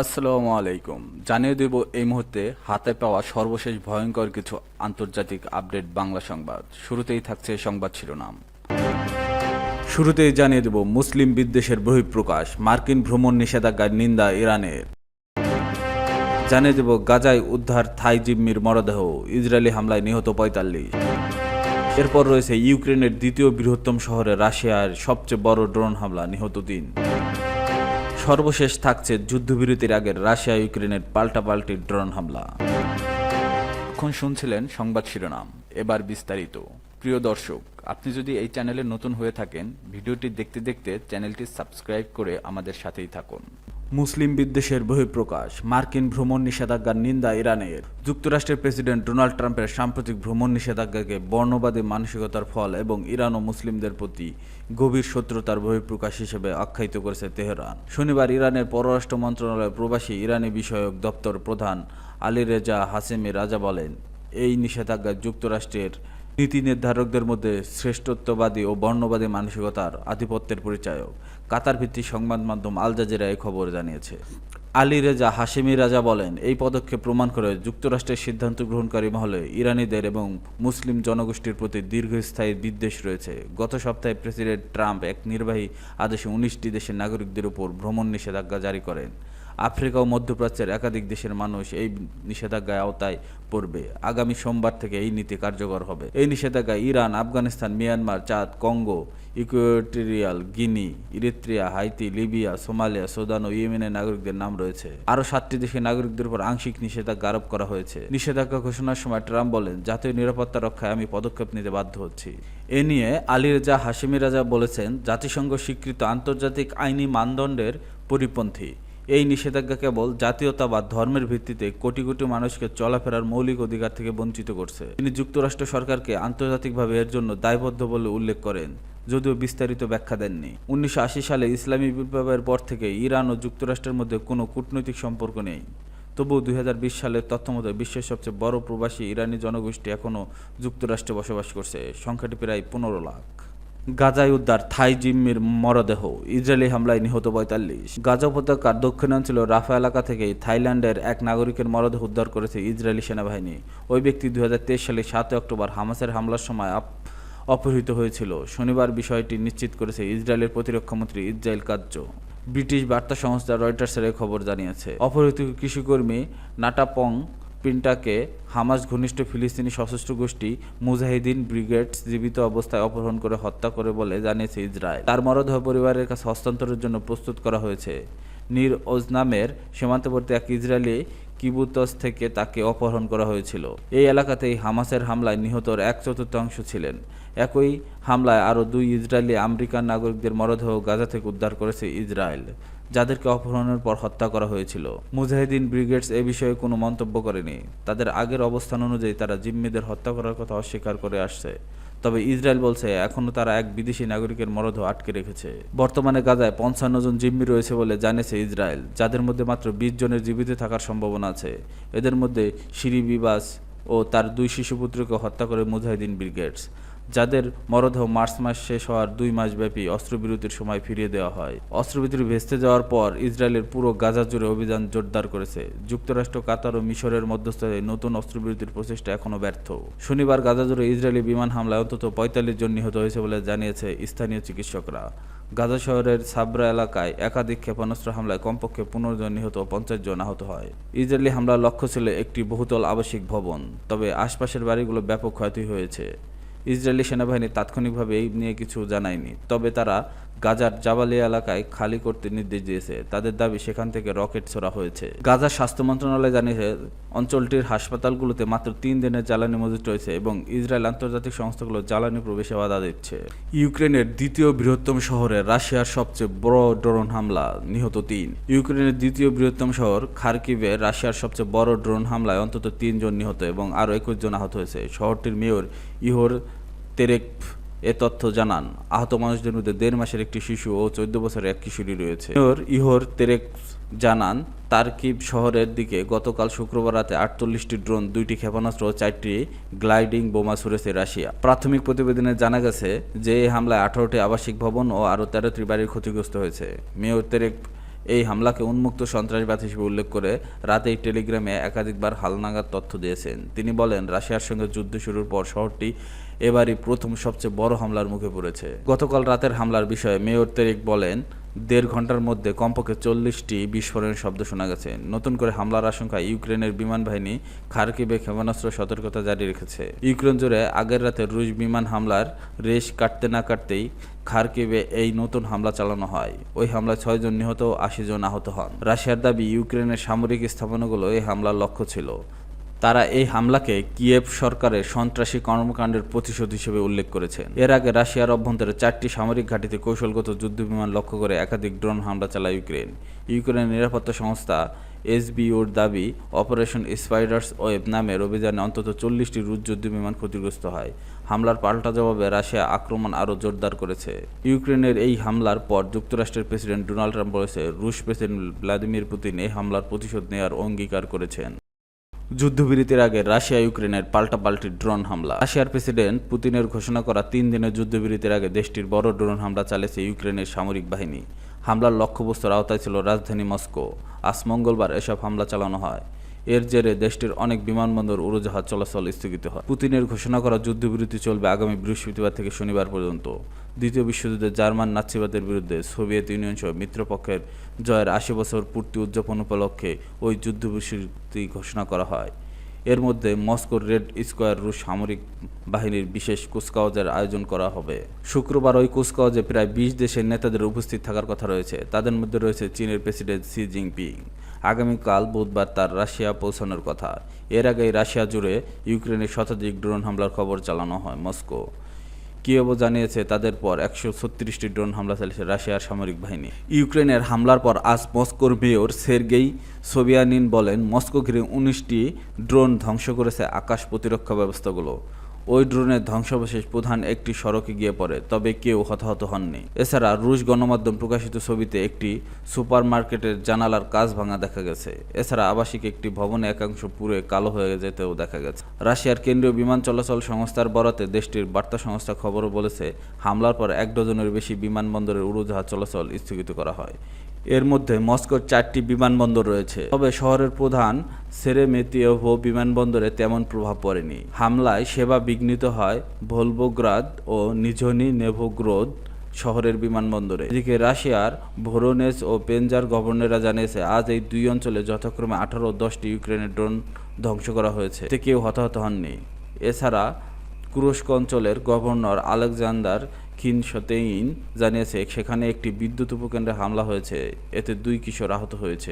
আসসালামু আলাইকুম। জানিয়ে দেব এই মুহূর্তে হাতে পাওয়া সর্বশেষ ভয়ঙ্কর কিছু আন্তর্জাতিক আপডেট বাংলা সংবাদ। শুরুতেই থাকছে সংবাদ শিরোনাম। শুরুতেই জানিয়ে দেব মুসলিম বিদ্বেষের বহিঃপ্রকাশ, মার্কিন ভ্রমণ নিষেধাজ্ঞার নিন্দা ইরানের। জানিয়ে দেব গাজায় উদ্ধার থাই জিম্মির মরদেহ, ইসরায়েলি হামলায় নিহত পঁয়তাল্লিশ। এরপর রয়েছে ইউক্রেনের দ্বিতীয় বৃহত্তম শহরে রাশিয়ার সবচেয়ে বড় ড্রোন হামলা, নিহত তিন। সর্বশেষ থাকছে যুদ্ধবিরতির আগের রাশিয়া ইউক্রেনের পাল্টাপাল্টি ড্রোন হামলা। এখন শুনছিলেন সংবাদ শিরোনাম। এবার বিস্তারিত। প্রিয় দর্শক, আপনি যদি এই চ্যানেলে নতুন হয়ে থাকেন, ভিডিওটি দেখতে দেখতে চ্যানেলটি সাবস্ক্রাইব করে আমাদের সাথেই থাকুন। মুসলিম বিদ্বেষের বহিঃপ্রকাশ। মার্কিন ভ্রমণ নিষেধাজ্ঞার নিন্দা ইরানের। যুক্তরাষ্ট্রের প্রেসিডেন্ট ডোনাল্ড ট্রাম্পের সাম্প্রতিক ভ্রমণ নিষেধাজ্ঞাকে বর্ণবাদী মানসিকতার ফল এবং ইরান ও মুসলিমদের প্রতি গভীর শত্রুতার বহিঃপ্রকাশ হিসেবে আখ্যায়িত করেছে তেহরান। শনিবার ইরানের পররাষ্ট্র মন্ত্রণালয়ের প্রবাসী ইরানি বিষয়ক দপ্তর প্রধান আলী রেজা হাসেমি রাজা বলেন, এই নিষেধাজ্ঞা যুক্তরাষ্ট্রের নীতি নির্ধারকদের মধ্যে শ্রেষ্ঠত্ববাদী ও বর্ণবাদী মানসিকতার আধিপত্যের পরিচায়ক। কাতার ভিত্তিক সংবাদ মাধ্যম আল জাজিরা এই খবর জানিয়েছে। আলী রেজা হাশেমি রাজা বলেন, এই পদক্ষেপ প্রমাণ করে যুক্তরাষ্ট্রের সিদ্ধান্ত গ্রহণকারী মহলে ইরানিদের এবং মুসলিম জনগোষ্ঠীর প্রতি দীর্ঘস্থায়ী বিদ্বেষ রয়েছে। গত সপ্তাহে প্রেসিডেন্ট ট্রাম্প এক নির্বাহী আদেশে উনিশটি দেশের নাগরিকদের উপর ভ্রমণ নিষেধাজ্ঞা জারি করেন। আফ্রিকা ও মধ্যপ্রাচ্যের একাধিক দেশের মানুষ এই নিষেধাজ্ঞায় আওতায় পড়বে। আগামী সোমবার থেকে এই নীতি কার্যকর হবে। এই নিষেধাজ্ঞায় Iran, Afghanistan, Myanmar, Chad, Congo, Equatorial Guinea, Eritrea, Haiti, Libya, Somalia, Sudan ও ইয়েমেনের নাগরিকদের নাম রয়েছে। আরও সাতটি দেশের নাগরিকদের উপর আংশিক নিষেধাজ্ঞা আরোপ করা হয়েছে। নিষেধাজ্ঞা ঘোষণার সময় ট্রাম্প বলেন, জাতীয় নিরাপত্তা রক্ষায় আমি পদক্ষেপ নিতে বাধ্য হচ্ছি। এ নিয়ে আলী রেজা হাসিমি রাজা বলেছেন, জাতিসংঘ স্বীকৃত আন্তর্জাতিক আইনি মানদণ্ডের পরিপন্থী। এই নিষেধাজ্ঞা কেবল জাতীয়তা বা ধর্মের ভিত্তিতে কোটি কোটি মানুষকে চলাফেরার মৌলিক অধিকার থেকে বঞ্চিত করছে। তিনি যুক্তরাষ্ট্র সরকারকে আন্তর্জাতিকভাবে এর জন্য দায়বদ্ধ বলে উল্লেখ করেন, যদিও বিস্তারিত ব্যাখ্যা দেননি। উনিশশো আশি সালে ইসলামী বিপ্লবের পর থেকে ইরান ও যুক্তরাষ্ট্রের মধ্যে কোনো কূটনৈতিক সম্পর্ক নেই। তবুও দুই হাজার বিশ সালের তথ্যমতে বিশ্বের সবচেয়ে বড় প্রবাসী ইরানি জনগোষ্ঠী এখনও যুক্তরাষ্ট্রে বসবাস করছে। সংখ্যাটি প্রায় পনেরো লাখ। গাজায় উদ্ধার থাই জিম্মির মরদেহ। ইসরায়েলি হামলায় নিহত পঁয়তাল্লিশ। গাজা উপত্যকার দক্ষিণাঞ্চল রাফা এলাকা থেকে থাইল্যান্ডের এক নাগরিকের মরদেহ উদ্ধার করেছে ইসরায়েলি সেনাবাহিনী। ওই ব্যক্তি দুই হাজার তেইশ সালে সাতই অক্টোবর হামাসের হামলার সময় অপহৃত হয়েছিল। শনিবার বিষয়টি নিশ্চিত করেছে ইসরায়েলের প্রতিরক্ষামন্ত্রী ইসরায়েল কার্য ব্রিটিশ বার্তা সংস্থা রয়টার্সের খবর জানিয়েছে। অপহৃত কৃষিকর্মী নাটাপং পিন্টাকে হামাস ঘনিষ্ঠ ফিলিস্তিনি সশস্ত্র গোষ্ঠী মুজাহিদিন ব্রিগেডস জীবিত অবস্থায় অপহরণ করে হত্যা করে বলে জানিয়েছে ইসরায়েল। তার মরদেহ পরিবারের কাছে হস্তান্তরের জন্য প্রস্তুত করা হয়েছে। নির ওজনামের সীমান্তবর্তী এক ইসরায়েলি কিবুতস থেকে তাকে অপহরণ করা হয়েছিল। এই এলাকাতেই হামাসের হামলায় নিহতর এক চতুর্থাংশ ছিলেন। একই হামলায় আরও দুই ইসরায়েলি আমেরিকান নাগরিকদের মরদেহ গাজা থেকে উদ্ধার করেছে ইসরায়েল, যাদেরকে অপহরণের পর হত্যা করা হয়েছিল। মুজাহিদিন ব্রিগেডস এ বিষয়ে কোনো মন্তব্য করেনি। তাদের আগের অবস্থান অনুযায়ী তারা জিম্মিদের হত্যা করার কথা অস্বীকার করে আসছে। তবে ইসরায়েল বলছে, এখনও তারা এক বিদেশি নাগরিকের মরদেহ আটকে রেখেছে। বর্তমানে গাজায় পঞ্চান্ন জন জিম্মি রয়েছে বলে জানিয়েছে ইসরায়েল, যাদের মধ্যে মাত্র বিশ জনের জীবিত থাকার সম্ভাবনা আছে। এদের মধ্যে সিরি বিবাস ও তার দুই শিশুপুত্রকে হত্যা করে মুজাহিদিন ব্রিগেডস। যাদের মরদেহ মার্চ মাস শেষ হওয়ার দুই মাস মাসব্যাপী অস্ত্রবিরতির সময় ফিরিয়ে দেওয়া হয়। অস্ত্রবিরতি ভেস্তে যাওয়ার পর ইসরায়েলের পুরো গাজা জুড়ে অভিযান জোরদার করেছে। যুক্তরাষ্ট্র, কাতার ও মিশরের মধ্যস্থতায় নতুন অস্ত্রবিরতির প্রচেষ্টা এখনও ব্যর্থ। শনিবার গাজা জুড়ে ইসরায়েলি বিমান হামলায় অন্তত পঁয়তাল্লিশ জন নিহত হয়েছে বলে জানিয়েছে স্থানীয় চিকিৎসকরা। গাজা শহরের সাবরা এলাকায় একাধিক ক্ষেপণাস্ত্র হামলায় কমপক্ষে পনেরো জন নিহত ও পঞ্চাশ জন আহত হয়। ইসরায়েলি হামলার লক্ষ্য ছিল একটি বহুতল আবাসিক ভবন, তবে আশপাশের বাড়িগুলো ব্যাপক ক্ষতি হয়েছে। ইসরায়েলি সেনাবাহিনী তাৎক্ষণিকভাবে এই নিয়ে কিছু জানায়নি। তবে তারা গাজার জাবালিয়া এলাকায় খালি করতে নির্দেশ দিয়েছে। তাদের দাবি সেখান থেকে রকেট ছোড়া হয়েছে। গাজার স্বাস্থ্য মন্ত্রণালয় জানিয়েছে, অঞ্চলটির হাসপাতালগুলোতে মাত্র তিন দিনের জ্বালানি মজুত রয়েছে এবং ইসরায়েল আন্তর্জাতিক সংস্থাগুলো জ্বালানি প্রবেশে বাধা দিচ্ছে। ইউক্রেনের দ্বিতীয় বৃহত্তম শহরে রাশিয়ার সবচেয়ে বড় ড্রোন হামলা, নিহত তিন। ইউক্রেনের দ্বিতীয় বৃহত্তম শহর খার্কিভে রাশিয়ার সবচেয়ে বড় ড্রোন হামলায় অন্তত তিনজন নিহত এবং আরও একুশ জন আহত হয়েছে। শহরটির মেয়র ইহোর তেরেক এ তথ্য জানান। আহত মানুষদের মধ্যে দেড় মাসের একটি শিশু ও চোদ্দ বছরের এক কিশোরী রয়েছে। ইহোর তেরেক জানান, তার্কিব শহরের দিকে গতকাল শুক্রবার রাতে আটচল্লিশটি ড্রোন, দুইটি ক্ষেপণাস্ত্র ও চারটি গ্লাইডিং বোমা ছুড়েছে রাশিয়া। প্রাথমিক প্রতিবেদনে জানা গেছে যে, এই হামলায় আঠারোটি আবাসিক ভবন ও আরও তেরোটি বাড়ির ক্ষতিগ্রস্ত হয়েছে। মেয়র তেরেক এই হামলাকে উন্মুক্ত সন্ত্রাসবাদ হিসেবে উল্লেখ করে রাতেই টেলিগ্রামে একাধিকবার হালনাগাদ তথ্য দিয়েছেন। তিনি বলেন, রাশিয়ার সঙ্গে যুদ্ধ শুরুর পর শহরটি এবারই প্রথম সবচেয়ে বড় হামলার মুখে পড়েছে। গতকাল রাতের হামলার বিষয়ে মেয়র তেরিক বলেন, দেড় ঘণ্টার মধ্যে কমপক্ষে চল্লিশটি বিস্ফোরণের শব্দ শোনা গেছে। নতুন করে হামলার আশঙ্কায় ইউক্রেনের বিমান বাহিনী খার্কিবে ক্ষেপণাস্ত্র সতর্কতা জারি রেখেছে। ইউক্রেন জুড়ে আগের রাতে রুশ বিমান হামলার রেশ কাটতে না কাটতেই খার্কিবে এই নতুন হামলা চালানো হয়। ওই হামলায় ছয়জন নিহত ও আশি জন আহত হন। রাশিয়ার দাবি, ইউক্রেনের সামরিক স্থাপনাগুলো এই হামলার লক্ষ্য ছিল। তারা এই হামলাকে কিয়েভ সরকারের সন্ত্রাসী কর্মকাণ্ডের প্রতিশোধ হিসেবে উল্লেখ করেছে। এর আগে রাশিয়ার অভ্যন্তরে চারটি সামরিক ঘাঁটিতে কৌশলগত যুদ্ধবিমান লক্ষ্য করে একাধিক ড্রোন হামলা চালায় ইউক্রেন। ইউক্রেনের নিরাপত্তা সংস্থা এসবিওর দাবি, অপারেশন স্পাইডার্স ওয়েব নামের অভিযানে অন্তত চল্লিশটি রুশ যুদ্ধবিমান ক্ষতিগ্রস্ত হয়। হামলার পাল্টা জবাবে রাশিয়া আক্রমণ আরও জোরদার করেছে। ইউক্রেনের এই হামলার পর যুক্তরাষ্ট্রের প্রেসিডেন্ট ডোনাল্ড ট্রাম্প বলেছে, রুশ প্রেসিডেন্ট ভ্লাদিমির পুতিন এই হামলার প্রতিশোধ নেওয়ার অঙ্গীকার করেছেন। যুদ্ধবিরতির আগে রাশিয়া ইউক্রেনের পাল্টাপাল্টি ড্রোন হামলা। রাশিয়ার প্রেসিডেন্ট পুতিনের ঘোষণা করা তিন দিনের যুদ্ধবিরতির আগে দেশটির বড় ড্রোন হামলা চালিয়েছে ইউক্রেনের সামরিক বাহিনী। হামলার লক্ষ্যবস্তুর আওতায় ছিল রাজধানী মস্কো। আজ মঙ্গলবার এসব হামলা চালানো হয়। এর জেরে দেশটির অনেক বিমানবন্দর উড়োজাহাজ চলাচল স্থগিত হয়। পুতিনের ঘোষণা করা যুদ্ধবিরতি চলবে আগামী বৃহস্পতিবার থেকে শনিবার পর্যন্ত। দ্বিতীয় বিশ্বযুদ্ধে জার্মান নাৎসিবাদের বিরুদ্ধে সোভিয়েত ইউনিয়ন সহ মিত্রপক্ষের জয়ের আশি বছর পূর্তি উদযাপন উপলক্ষে ওই যুদ্ধবিরতি ঘোষণা করা হয়। এর মধ্যে মস্কোর রেড স্কোয়ার রুশ সামরিক বাহিনীর বিশেষ কুচকাওয়াজের আয়োজন করা হবে। শুক্রবার ওই কুচকাওয়াজে প্রায় বিশ দেশের নেতাদের উপস্থিত থাকার কথা রয়েছে। তাদের মধ্যে রয়েছে চীনের প্রেসিডেন্ট শি জিনপিং। আগামীকাল বুধবার তার রাশিয়া পৌঁছানোর কথা। এর আগেই রাশিয়া জুড়ে ইউক্রেনের শতাধিক ড্রোন হামলার খবর চালানো হয় মস্কো। কিয়েভও জানিয়েছে, তাদের পর একশো ছত্রিশটি ড্রোন হামলা চালিয়েছে রাশিয়ার সামরিক বাহিনী। ইউক্রেনের হামলার পর আজ মস্কোর মেয়র সের্গেই সোভিয়ানিন বলেন, মস্কো ঘিরে উনিশটি ড্রোন ধ্বংস করেছে আকাশ প্রতিরক্ষা ব্যবস্থাগুলো। ওই ড্রোনের ধ্বংসাবশেষ প্রধান একটি সড়কে গিয়ে পড়ে, তবে কেউ হতাহত হননি। এছাড়া রুশ গণমাধ্যম প্রকাশিত ছবিতে একটি সুপারমার্কেটের জানালার কাজ ভাঙা দেখা গেছে। এছাড়া আবাসিক একটি ভবনে একাংশ পুরো কালো হয়ে যেতেও দেখা গেছে। রাশিয়ার কেন্দ্রীয় বিমান চলাচল সংস্থার বরাতে দেশটির বার্তা সংস্থা খবরও বলেছে, হামলার পর এক ডজনের বেশি বিমানবন্দরের উড়োজাহাজ চলাচল স্থগিত করা হয়। এর মধ্যে মস্কোর চারটি বিমানবন্দর রয়েছে। তবে শহরের প্রধান সেরেমেতিয়েভো বিমানবন্দরে তেমন প্রভাব পড়েনি। হামলায় সেবা বিঘ্নিত হয় ভোলবোগ্রাদ ও নিঝনি নেভোগ্রোদ শহরের বিমানবন্দরে। এদিকে রাশিয়ার ভোরোনেস ও পেনজার গভর্নররা জানিয়েছে, আজ এই দুই অঞ্চলে যথাক্রমে আঠারো ও দশটি ইউক্রেনের ড্রোন ধ্বংস করা হয়েছে। এতে কেউ হতাহত হননি। এছাড়া কুরস্ক অঞ্চলের গভর্নর আলেকজান্ডার খিনসতেইন জানিয়েছে সেখানে একটি বিদ্যুৎ উপকেন্দ্রে হামলা হয়েছে। এতে দুই কিশোর আহত হয়েছে।